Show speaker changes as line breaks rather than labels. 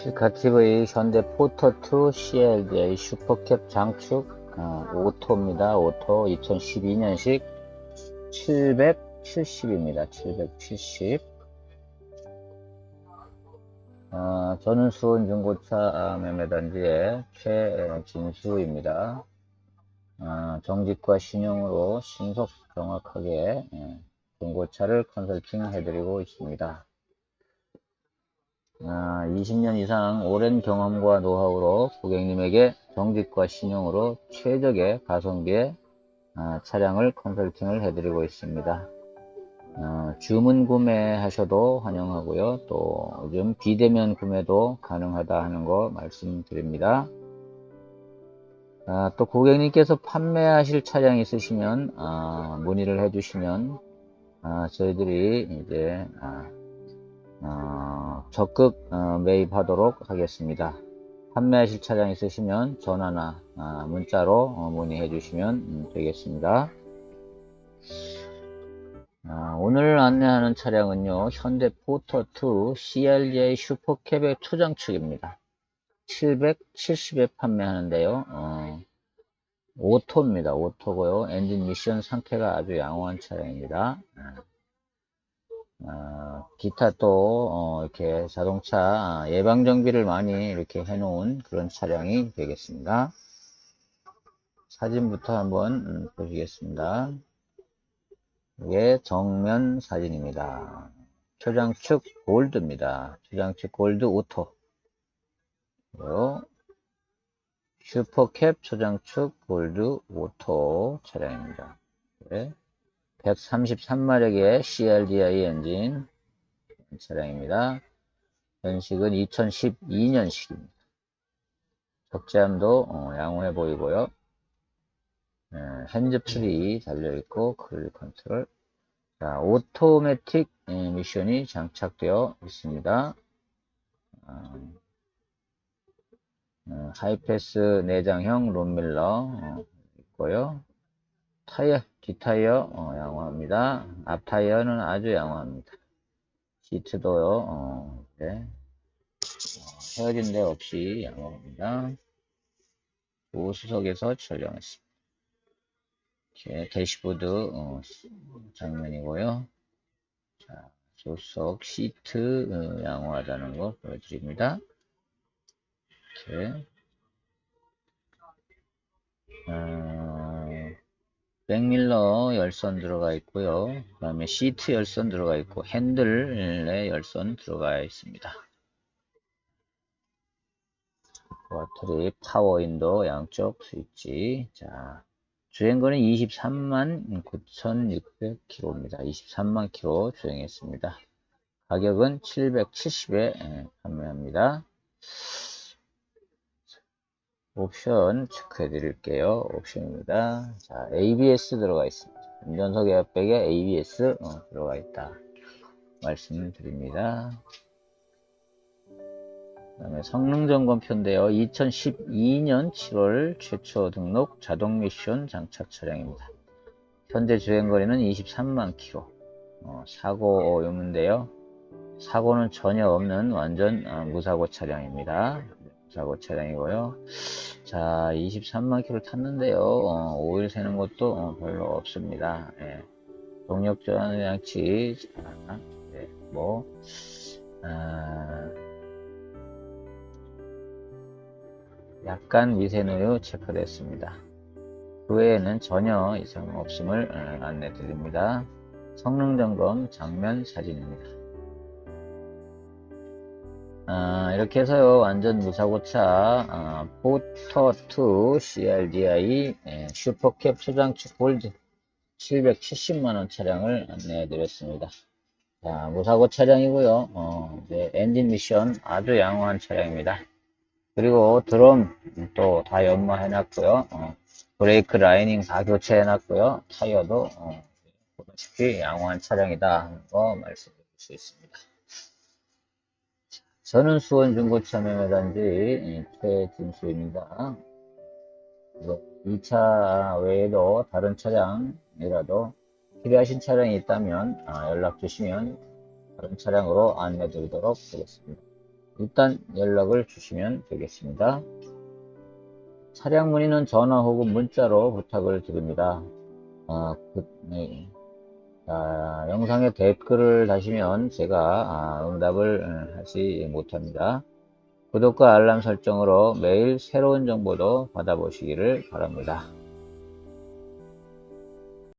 칠카TV 현대 포터2 CLDI 슈퍼캡 장축 어, 오토입니다. 오토 2012년식 770입니다. 770. 어, 저는 수원 중고차 매매단지의 최진수입니다. 어, 정직과 신용으로 신속 정확하게 예, 중고차를 컨설팅 해드리고 있습니다. 아, 20년 이상 오랜 경험과 노하우로 고객님에게 정직과 신용으로 최적의 가성비의 아, 차량을 컨설팅을 해드리고 있습니다. 어, 주문 구매하셔도 환영하고요. 또 요즘 비대면 구매도 가능하다 하는 거 말씀드립니다. 아, 또 고객님께서 판매하실 차량 있으시면 아, 문의를 해주시면 아, 저희들이 이제 아, 어, 적극 어, 매입하도록 하겠습니다. 판매하실 차량 있으시면 전화나 아, 문자로 어, 문의해 주시면 음, 되겠습니다. 아, 오늘 안내하는 차량은요 현대 포터2 CRJ 슈퍼캡의 초장축입니다. 770에 판매하는데요. 어, 오토입니다. 오토고요. 엔진 미션 상태가 아주 양호한 차량입니다. 어, 기타 또 어, 이렇게 자동차 예방 정비를 많이 이렇게 해 놓은 그런 차량이 되겠습니다. 사진부터 한번 음, 보시겠습니다. 이게 정면 사진입니다. 초장축 골드입니다. 초장축 골드 오토. 슈퍼캡 초장축 골드 오토 차량입니다. 네. 133마력의 CRDI 엔진 차량입니다. 연식은 2012년식입니다. 적재함도 어, 양호해 보이고요. 네, 핸즈프리 달려있고 크루즈 컨트롤 자, 오토매틱 예, 미션이 장착되어 있습니다. 어, 어, 하이패스 내장형 롬밀러 어, 있고요. 타이어, 뒷타이어 어, 양호합니다. 앞 타이어는 아주 양호합니다. 시트도요. 어, 네. 어, 헤어진 데 없이 양호합니다. 우수석에서 촬영했습니다. 이렇게 대시보드 어, 장면이고요. 자, 조석 시트 어, 양호하다는 거 보여드립니다. 이렇게 어, 백밀러 열선 들어가 있고요. 그 다음에 시트 열선 들어가 있고 핸들에 열선 들어가 있습니다. 배터리 파워윈도 양쪽 스위치 자 주행거리는 23만 9,600km입니다. 23만 km 주행했습니다. 가격은 770에 판매합니다. 옵션 체크해 드릴게요. 옵션입니다. 자, ABS 들어가 있습니다. 운전석 에어백에 ABS 어, 들어가 있다. 말씀드립니다. 그 다음에 성능 점검표인데요. 2012년 7월 최초 등록 자동 미션 장착 차량입니다. 현재 주행거리는 23만 킬로. 어, 사고 유무인데요. 사고는 전혀 없는 완전 어, 무사고 차량입니다. 무사고 차량이고요. 자, 23만 킬로 탔는데요. 어, 오일 새는 것도 어, 별로 없습니다. 예. 동력 전환 장치, 자, 네, 뭐, 아, 약간 미세누유 체크됐습니다. 그 외에는 전혀 이상 없음을 어, 안내 드립니다. 성능 점검 장면 사진입니다. 아, 이렇게 해서요 완전 무사고차 아, 포터2 CRDI 예, 슈퍼캡 초장축 골드 770만원 차량을 안내해 드렸습니다. 자, 무사고 차량이고요. 어, 이제 엔진 미션 아주 양호한 차량입니다. 그리고 드럼 또 다 연마해 놨고요. 어, 브레이크 라이닝 다 교체해 놨고요. 타이어도 어, 보다시피 양호한 차량이다 하는 거 말씀드릴 수 있습니다. 저는 수원 중고차 매매단지 최진수입니다. 이차 외에도 다른 차량이라도 필요하신 차량이 있다면 아, 연락 주시면 다른 차량으로 안내 드리도록 하겠습니다. 일단 연락을 주시면 되겠습니다. 차량 문의는 전화 혹은 문자로 부탁을 드립니다. 아, 그, 네. 자, 영상에 댓글을 다시면 제가 아, 응답을 음, 하지 못합니다. 구독과 알람 설정으로 매일 새로운 정보도 받아보시기를 바랍니다.